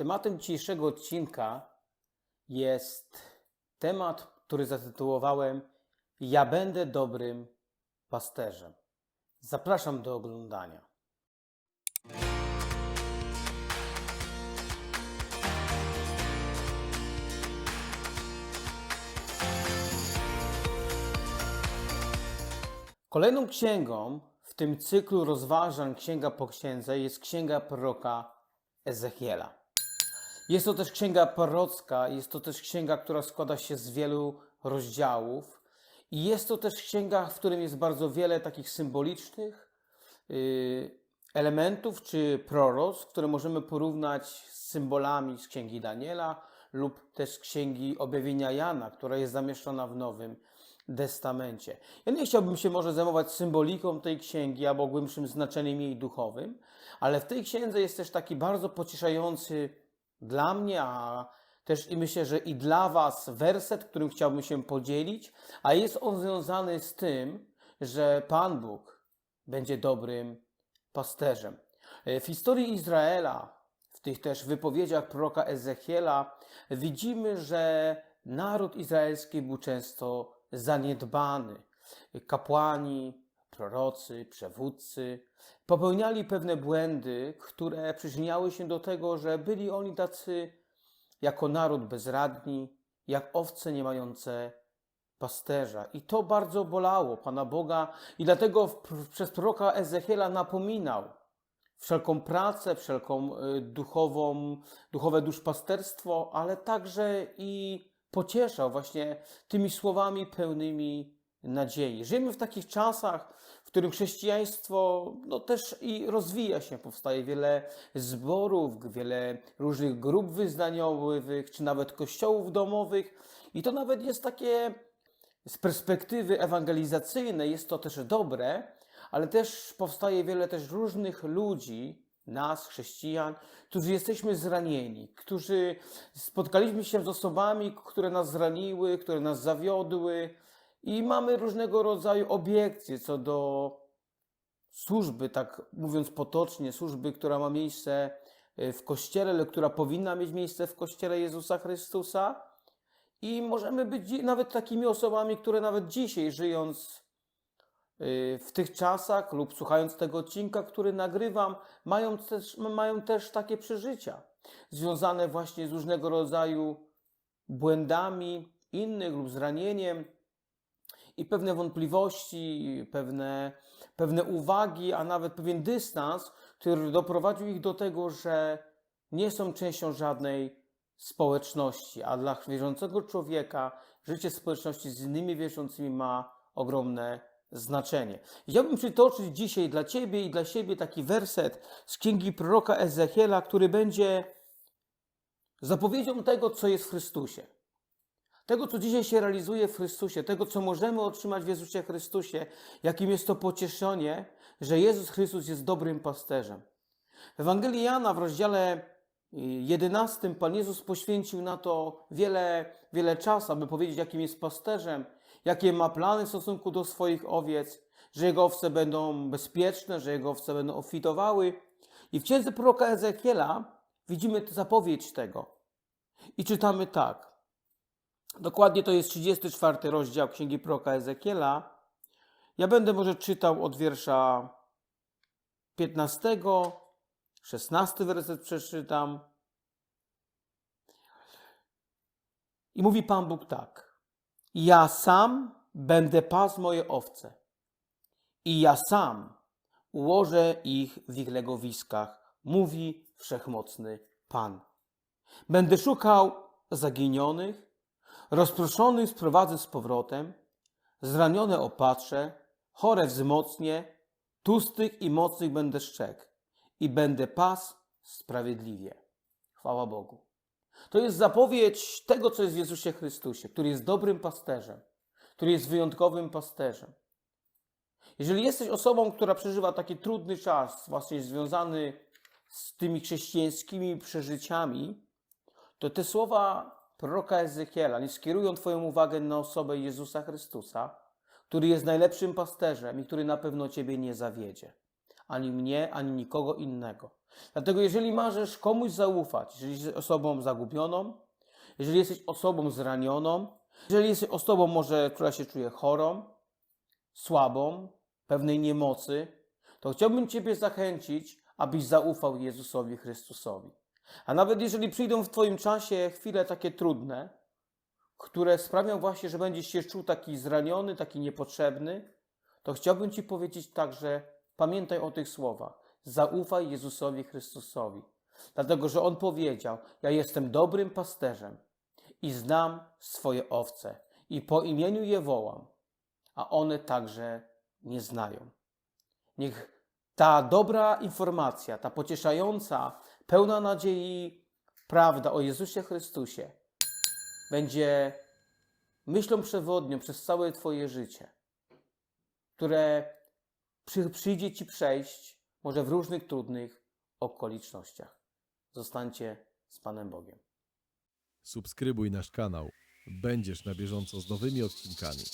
Tematem dzisiejszego odcinka jest temat, który zatytułowałem Ja będę dobrym pasterzem. Zapraszam do oglądania. Kolejną księgą w tym cyklu rozważań Księga po Księdze jest Księga proroka Ezechiela. Jest to też księga prorocka, jest to też księga, która składa się z wielu rozdziałów. I jest to też księga, w którym jest bardzo wiele takich symbolicznych yy, elementów czy proroc, które możemy porównać z symbolami z księgi Daniela lub też z księgi objawienia Jana, która jest zamieszczona w Nowym Testamencie. Ja nie chciałbym się może zajmować symboliką tej księgi albo głębszym znaczeniem jej duchowym, ale w tej księdze jest też taki bardzo pocieszający dla mnie, a też i myślę, że i dla Was werset, którym chciałbym się podzielić, a jest on związany z tym, że Pan Bóg będzie dobrym pasterzem. E, W historii Izraela, w tych też wypowiedziach proroka Ezechiela, widzimy, że naród izraelski był często zaniedbany. Kapłani, prorocy, przewódcy popełniali pewne błędy, które przyczyniały się do tego, że byli oni tacy jako naród bezradni, jak owce nie mające pasterza. I to bardzo bolało Pana Boga i dlatego przez proroka Ezechiela napominał wszelką pracę, wszelką y, duchową, duchowe duszpasterstwo, ale także i pocieszał właśnie tymi słowami pełnymi nadziei. Żyjemy w takich czasach, w którym chrześcijaństwo no, też i rozwija się, powstaje wiele zborów, wiele różnych grup wyznaniowych, czy nawet kościołów domowych. I to nawet jest takie z perspektywy ewangelizacyjnej jest to też dobre, ale też powstaje wiele też różnych ludzi, nas, chrześcijan, którzy jesteśmy zranieni, którzy spotkaliśmy się z osobami, które nas zraniły, które nas zawiodły i mamy różnego rodzaju obiekcje co do służby, tak mówiąc potocznie, służby, która ma miejsce y, w Kościele, ale która powinna mieć miejsce w Kościele Jezusa Chrystusa. I możemy być nawet takimi osobami, które nawet dzisiaj, żyjąc y, w tych czasach lub słuchając tego odcinka, który nagrywam, mają też, mają też takie przeżycia związane właśnie z różnego rodzaju błędami innych lub zranieniem i pewne wątpliwości, pewne, pewne uwagi, a nawet pewien dystans, który doprowadził ich do tego, że nie są częścią żadnej społeczności, a dla wierzącego człowieka życie społeczności z innymi wierzącymi ma ogromne znaczenie. Chciałbym przytoczyć dzisiaj dla Ciebie i dla siebie taki werset z księgi proroka Ezechiela, który będzie zapowiedzią tego, co jest w Chrystusie. Tego, co dzisiaj się realizuje w Chrystusie, tego, co możemy otrzymać w Jezusie Chrystusie, jakim jest to pocieszenie, że Jezus Chrystus jest dobrym pasterzem. W Ewangelii Jana w rozdziale 11 Pan Jezus poświęcił na to wiele, wiele czasu, aby powiedzieć, jakim jest pasterzem, jakie ma plany w stosunku do swoich owiec, że jego owce będą bezpieczne, że jego owce będą ofitowały. I w księdze proroka Ezekiela widzimy zapowiedź tego. I czytamy tak. Dokładnie to jest 34 rozdział Księgi Proroka Ezekiela. Ja będę może czytał od wiersza 15, 16 werset przeczytam. I mówi Pan Bóg tak. Ja sam będę pasł moje owce i ja sam ułożę ich w ich legowiskach, mówi Wszechmocny Pan. Będę szukał zaginionych, rozproszonych sprowadzę z powrotem, zranione opatrzę, chore wzmocnię, tłustych i mocnych będę szczekł i będę pas sprawiedliwie. Chwała Bogu. To jest zapowiedź tego, co jest w Jezusie Chrystusie, który jest dobrym pasterzem, który jest wyjątkowym pasterzem. Jeżeli jesteś osobą, która przeżywa taki trudny czas, właśnie związany z tymi chrześcijańskimi przeżyciami, to te słowa proroka Ezechiela nie skierują Twoją uwagę na osobę Jezusa Chrystusa, który jest najlepszym pasterzem i który na pewno Ciebie nie zawiedzie. Ani mnie, ani nikogo innego. Dlatego jeżeli możesz komuś zaufać, jeżeli jesteś osobą zagubioną, jeżeli jesteś osobą zranioną, jeżeli jesteś osobą może, która się czuje chorą, słabą, pewnej niemocy, to chciałbym Ciebie zachęcić, abyś zaufał Jezusowi Chrystusowi. A nawet jeżeli przyjdą w Twoim czasie chwile takie trudne, które sprawią właśnie, że będziesz się czuł taki zraniony, taki niepotrzebny, to chciałbym Ci powiedzieć także, pamiętaj o tych słowach. Zaufaj Jezusowi Chrystusowi. Dlatego, że On powiedział, ja jestem dobrym pasterzem i znam swoje owce i po imieniu je wołam, a one także nie znają. Niech ta dobra informacja, ta pocieszająca, pełna nadziei prawda o Jezusie Chrystusie będzie myślą przewodnią przez całe Twoje życie, które przy, przyjdzie Ci przejść może w różnych trudnych okolicznościach. Zostańcie z Panem Bogiem. Subskrybuj nasz kanał. Będziesz na bieżąco z nowymi odcinkami.